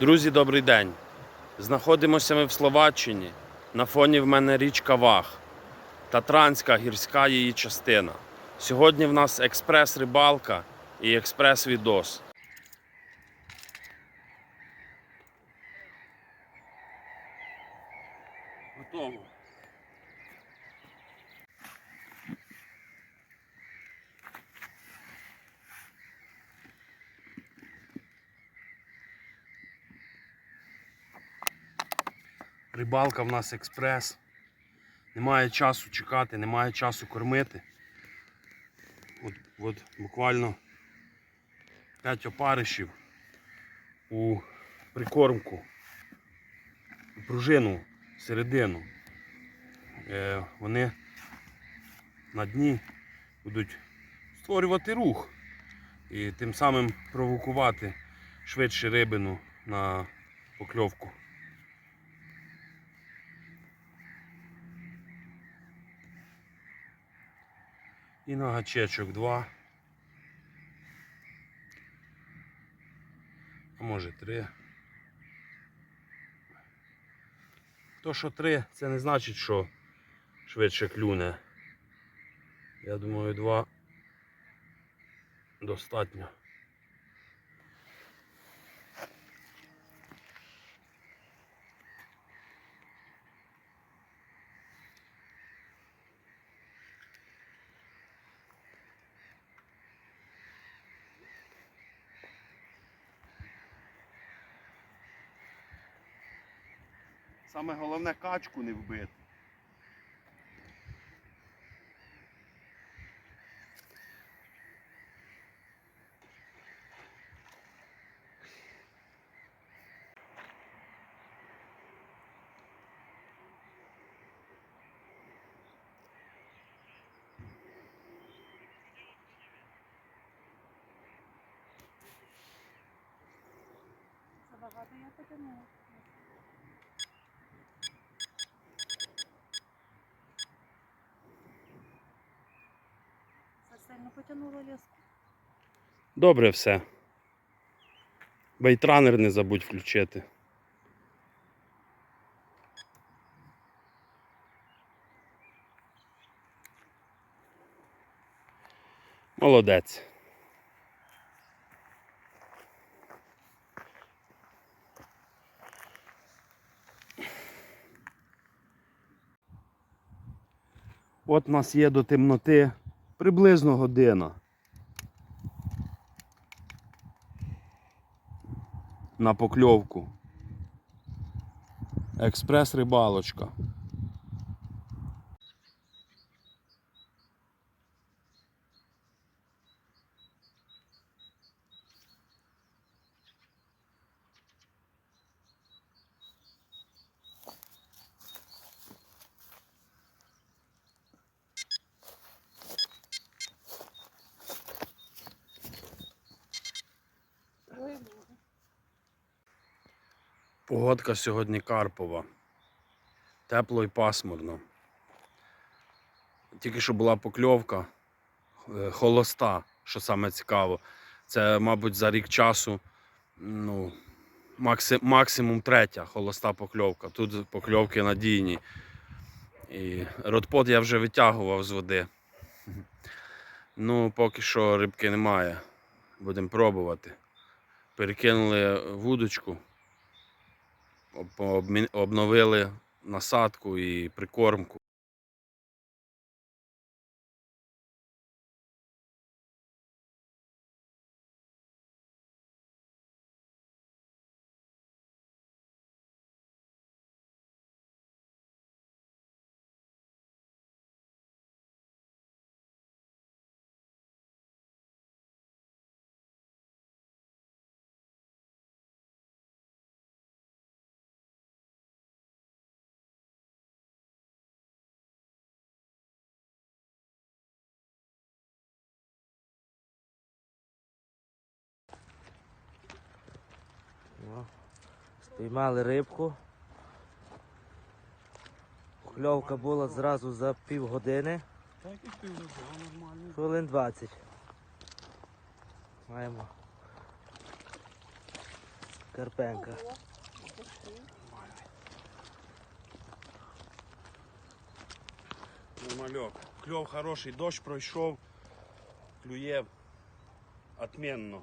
Друзі, добрий день. Знаходимося ми в Словаччині. На фоні в мене річка Вах. Татранська гірська її частина. Сьогодні в нас експрес-рибалка і експрес-відос. Рибалка в нас експрес. Немає часу чекати, немає часу кормити. От, от буквально 5 опаришів у прикормку, у пружину середину. Е, вони на дні будуть створювати рух і тим самим провокувати швидше рибину на покльовку. І на гачечок два. А може три. То, що три, це не значить, що швидше клюне. Я думаю, два достатньо. Саме головне качку не вбити. Забагато я потягнула. Сильно потягнула ліску. Добре все. Бейтранер не забудь включити. Молодець. От у нас є до темноти приблизно година. на покльовку. Експрес-рибалочка. Погодка сьогодні Карпова. Тепло і пасмурно. Тільки що була покльовка е, холоста, що саме цікаво. Це, мабуть, за рік часу ну, макси, максимум третя холоста покльовка. Тут покльовки надійні. І родпот я вже витягував з води. Ну, поки що рибки немає. Будемо пробувати. Перекинули вудочку обновили насадку і прикормку. О, Спіймали рибку. Кльовка була зразу за півгодини. Так і півгодини, нормально. Хвилин 20. Маємо Карпенка. Нормальок. Кльов хороший, дощ пройшов, клює отменно.